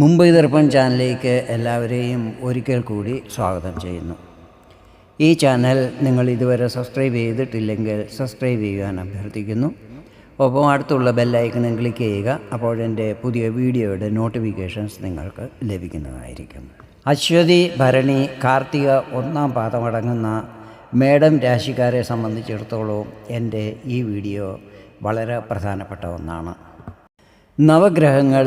മുംബൈ ദർപ്പൺ ചാനലിലേക്ക് എല്ലാവരെയും ഒരിക്കൽ കൂടി സ്വാഗതം ചെയ്യുന്നു. ഈ ചാനൽ നിങ്ങൾ ഇതുവരെ സബ്സ്ക്രൈബ് ചെയ്തിട്ടില്ലെങ്കിൽ സബ്സ്ക്രൈബ് ചെയ്യുവാൻ അഭ്യർത്ഥിക്കുന്നു. ഒപ്പം അടുത്തുള്ള ബെല്ലൈക്കണും ക്ലിക്ക് ചെയ്യുക അപ്പോൾ എന്റെ പുതിയ വീഡിയോയുടെ നോട്ടിഫിക്കേഷൻസ് നിങ്ങൾക്ക് ലഭിക്കുന്നതായിരിക്കും. അശ്വതി ഭരണി കാർത്തിക ഒന്നാം പാദമടങ്ങുന്ന മേഡം രാശിക്കാരെ സംബന്ധിച്ചിടത്തോളം എന്റെ ഈ വീഡിയോ വളരെ പ്രധാനപ്പെട്ട ഒന്നാണ്. നവഗ്രഹങ്ങൾ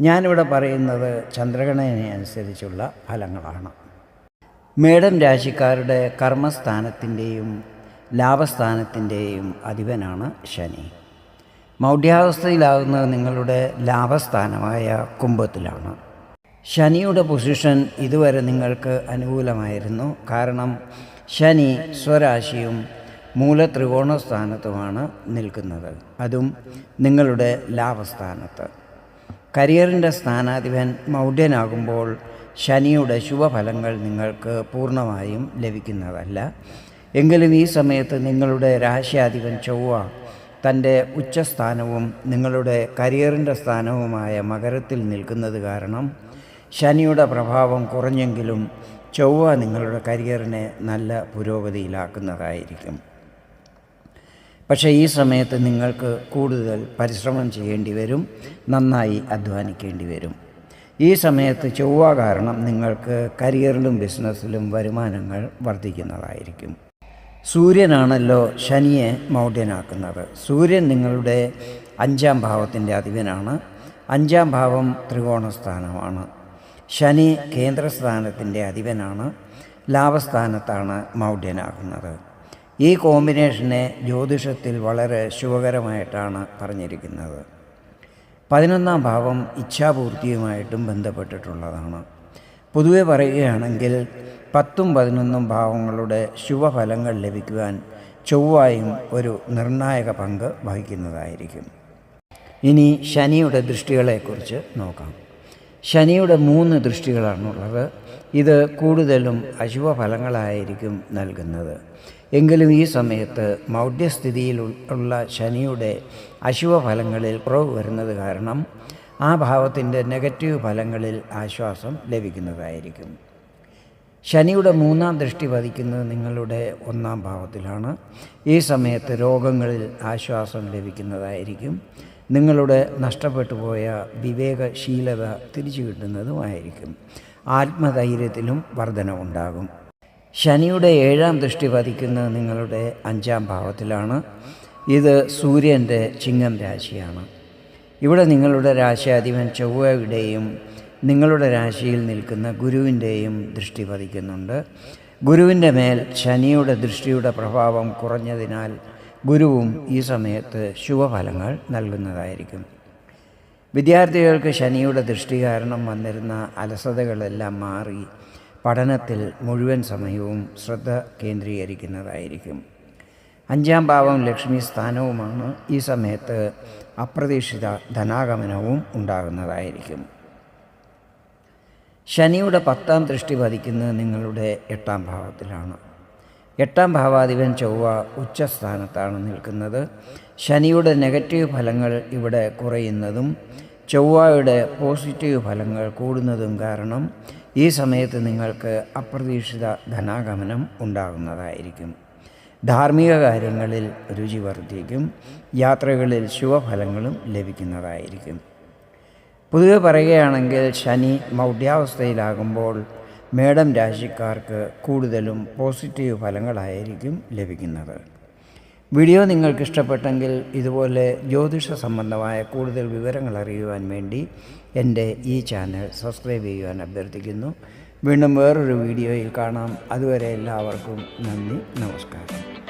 ഞാനിവിടെ പറയുന്നത് ചന്ദ്രഗണനെ അനുസരിച്ചുള്ള ഫലങ്ങളാണ്. മേടം രാശിക്കാരുടെ കർമ്മസ്ഥാനത്തിന്റെയും ലാഭസ്ഥാനത്തിന്റെയും അധിപനാണ് ശനി. മൗഢ്യാവസ്ഥയിലാകുന്നത് നിങ്ങളുടെ ലാഭസ്ഥാനമായ കുംഭത്തിലാണ്. ശനിയുടെ പൊസിഷൻ ഇതുവരെ നിങ്ങൾക്ക് അനുകൂലമായിരുന്നു. കാരണം ശനി സ്വരാശിയും മൂല സ്ഥാനത്തുമാണ് നിൽക്കുന്നത്. അതും നിങ്ങളുടെ ലാഭസ്ഥാനത്ത്. കരിയറിന്റെ സ്ഥാനാധിപൻ മൗഢ്യനാകുമ്പോൾ ശനിയുടെ ശുഭഫലങ്ങൾ നിങ്ങൾക്ക് പൂർണമായും ലഭിക്കുന്നതല്ല. എങ്കിലും ഈ സമയത്ത് നിങ്ങളുടെ രാശിയാധിപൻ ചൊവ്വ തന്റെ ഉച്ചസ്ഥാനവും നിങ്ങളുടെ കരിയറിന്റെ സ്ഥാനവുമായ മകരത്തിൽ നിൽക്കുന്നത് കാരണം ശനിയുടെ പ്രഭാവം കുറഞ്ഞെങ്കിലും ചൊവ്വ നിങ്ങളുടെ കരിയറിനെ നല്ല പുരോഗതിയിലാക്കുന്നതായിരിക്കും. പക്ഷേ ഈ സമയത്ത് നിങ്ങൾക്ക് കൂടുതൽ പരിശ്രമം ചെയ്യേണ്ടി വരും നന്നായി അധ്വാനിക്കേണ്ടി വരും. ഈ സമയത്ത് ചൊവ്വ കാരണം നിങ്ങൾക്ക് കരിയറിലും ബിസിനസ്സിലും വരുമാനങ്ങൾ വർദ്ധിക്കുന്നതായിരിക്കും. സൂര്യനാണല്ലോ ശനിയെ മൗഢ്യനാക്കുന്നത്. സൂര്യൻ നിങ്ങളുടെ അഞ്ചാം ഭാവത്തിന്റെ അധിപനാണ്. അഞ്ചാം ഭാവം ത്രികോണസ്ഥാനമാണ്. ശനി കേന്ദ്രസ്ഥാനത്തിന്റെ അധിപനാണ്. ലാഭസ്ഥാനത്താണ് മൗഢ്യനാകുന്നത്. ഈ കോമ്പിനേഷനെ ജ്യോതിഷത്തിൽ വളരെ ശുഭകരമായിട്ടാണ് പറഞ്ഞിരിക്കുന്നത്. പതിനൊന്നാം ഭാവം ഇച്ഛാപൂർത്തിയുമായിട്ടും ബന്ധപ്പെട്ടിട്ടുള്ളതാണ്. പൊതുവെ പറയുകയാണെങ്കിൽ പത്തും പതിനൊന്നും ഭാവങ്ങളുടെ ശുഭഫലങ്ങൾ ലഭിക്കുവാൻ ചൊവ്വായും ഒരു നിർണായക പങ്ക് വഹിക്കുന്നതായിരിക്കും. ഇനി ശനിയുടെ ദൃഷ്ടികളെക്കുറിച്ച് നോക്കാം. ശനിയുടെ മൂന്ന് ദൃഷ്ടികളാണുള്ളത്. ഇത് കൂടുതലും അശുഭഫലങ്ങളായിരിക്കും നൽകുന്നത്. എങ്കിലും ഈ സമയത്ത് മൗഢ്യസ്ഥിതിയിൽ ഉള്ള ശനിയുടെ അശുഭഫലങ്ങളിൽ കുറവ് വരുന്നത് കാരണം ആ ഭാവത്തിന്റെ നെഗറ്റീവ് ഫലങ്ങളിൽ ആശ്വാസം ലഭിക്കുന്നതായിരിക്കും. ശനിയുടെ മൂന്നാം ദൃഷ്ടി പതിക്കുന്നത് നിങ്ങളുടെ ഒന്നാം ഭാവത്തിലാണ്. ഈ സമയത്ത് രോഗങ്ങളിൽ ആശ്വാസം ലഭിക്കുന്നതായിരിക്കും. നിങ്ങളുടെ നഷ്ടപ്പെട്ടു പോയ വിവേകശീലത തിരിച്ചു കിട്ടുന്നതുമായിരിക്കും. ആത്മധൈര്യത്തിലും വർധനവുണ്ടാകും. ശനിയുടെ ഏഴാം ദൃഷ്ടി പതിക്കുന്നത് നിങ്ങളുടെ അഞ്ചാം ഭാവത്തിലാണ്. ഇത് സൂര്യന്റെ ചിങ്ങം രാശിയാണ്. ഇവിടെ നിങ്ങളുടെ രാശിയാധിപൻ ചൊവ്വയുടെയും നിങ്ങളുടെ രാശിയിൽ നിൽക്കുന്ന ഗുരുവിന്റെയും ദൃഷ്ടി പതിക്കുന്നുണ്ട് ഗുരുവിന്റെ മേൽ ശനിയുടെ ദൃഷ്ടിയുടെ പ്രഭാവം കുറഞ്ഞതിനാൽ ഗുരുവും ഈ സമയത്ത് ശുഭഫലങ്ങൾ നൽകുന്നതായിരിക്കും. വിദ്യാർത്ഥികൾക്ക് ശനിയുടെ ദൃഷ്ടി കാരണം വന്നിരുന്ന അലസതകളെല്ലാം മാറി പഠനത്തിൽ മുഴുവൻ സമയവും ശ്രദ്ധ കേന്ദ്രീകരിക്കുന്നതായിരിക്കും. അഞ്ചാം ഭാവം ലക്ഷ്മി സ്ഥാനവുമാണ് ഈ സമയത്ത് അപ്രതീക്ഷിത ധനാഗമനവും ഉണ്ടാകുന്നതായിരിക്കും. ശനിയുടെ പത്താം ദൃഷ്ടി പതിക്കുന്നത് നിങ്ങളുടെ എട്ടാം ഭാവത്തിലാണ്. എട്ടാം ഭാവാധിപൻ ചൊവ്വ ഉച്ചസ്ഥാനത്താണ് നിൽക്കുന്നത്. ശനിയുടെ നെഗറ്റീവ് ഫലങ്ങൾ ഇവിടെ കുറയുന്നതും ചൊവ്വയുടെ പോസിറ്റീവ് ഫലങ്ങൾ കൂടുന്നതും കാരണം ഈ സമയത്ത് നിങ്ങൾക്ക് അപ്രതീക്ഷിത ധനാഗമനം ഉണ്ടാകുന്നതായിരിക്കും. ധാർമ്മിക കാര്യങ്ങളിൽ രുചി വർദ്ധിക്കും. യാത്രകളിൽ ശുഭഫലങ്ങളും ലഭിക്കുന്നതായിരിക്കും. പൊതുവെ പറയുകയാണെങ്കിൽ ശനി മൗഢ്യാവസ്ഥയിലാകുമ്പോൾ മേടം രാശിക്കാർക്ക് കൂടുതലും പോസിറ്റീവ് ഫലങ്ങളായിരിക്കും ലഭിക്കുന്നത്. വീഡിയോ നിങ്ങൾക്ക് ഇഷ്ടപ്പെട്ടെങ്കിൽ ഇതുപോലെ ജ്യോതിഷ സംബന്ധമായ കൂടുതൽ വിവരങ്ങൾ അറിയുവാൻ വേണ്ടി എന്റെ ഈ ചാനൽ സബ്സ്ക്രൈബ് ചെയ്യുവാൻ അഭ്യർത്ഥിക്കുന്നു. വീണ്ടും വേറൊരു വീഡിയോയിൽ കാണാം. അതുവരെ എല്ലാവർക്കും നന്ദി നമസ്കാരം.